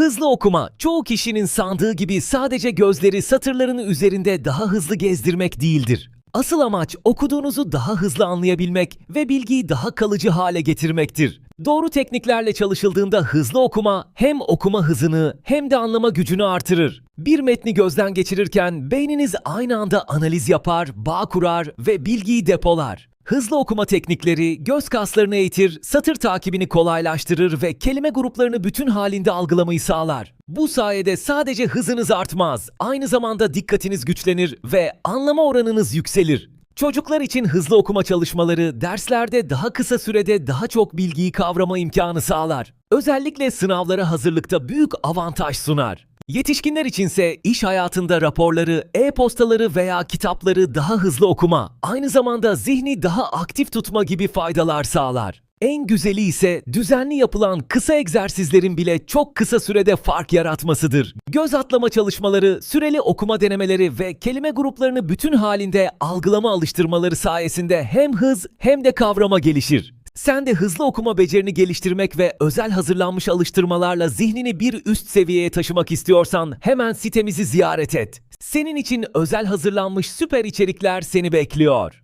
Hızlı okuma çoğu kişinin sandığı gibi sadece gözleri satırların üzerinde daha hızlı gezdirmek değildir. Asıl amaç okuduğunuzu daha hızlı anlayabilmek ve bilgiyi daha kalıcı hale getirmektir. Doğru tekniklerle çalışıldığında hızlı okuma hem okuma hızını hem de anlama gücünü artırır. Bir metni gözden geçirirken beyniniz aynı anda analiz yapar, bağ kurar ve bilgiyi depolar. Hızlı okuma teknikleri göz kaslarını eğitir, satır takibini kolaylaştırır ve kelime gruplarını bütün halinde algılamayı sağlar. Bu sayede sadece hızınız artmaz, aynı zamanda dikkatiniz güçlenir ve anlama oranınız yükselir. Çocuklar için hızlı okuma çalışmaları derslerde daha kısa sürede daha çok bilgiyi kavrama imkanı sağlar. Özellikle sınavlara hazırlıkta büyük avantaj sunar. Yetişkinler içinse iş hayatında raporları, e-postaları veya kitapları daha hızlı okuma, aynı zamanda zihni daha aktif tutma gibi faydalar sağlar. En güzeli ise düzenli yapılan kısa egzersizlerin bile çok kısa sürede fark yaratmasıdır. Göz atlama çalışmaları, süreli okuma denemeleri ve kelime gruplarını bütün halinde algılama alıştırmaları sayesinde hem hız hem de kavrama gelişir. Sen de hızlı okuma becerini geliştirmek ve özel hazırlanmış alıştırmalarla zihnini bir üst seviyeye taşımak istiyorsan hemen sitemizi ziyaret et. Senin için özel hazırlanmış süper içerikler seni bekliyor.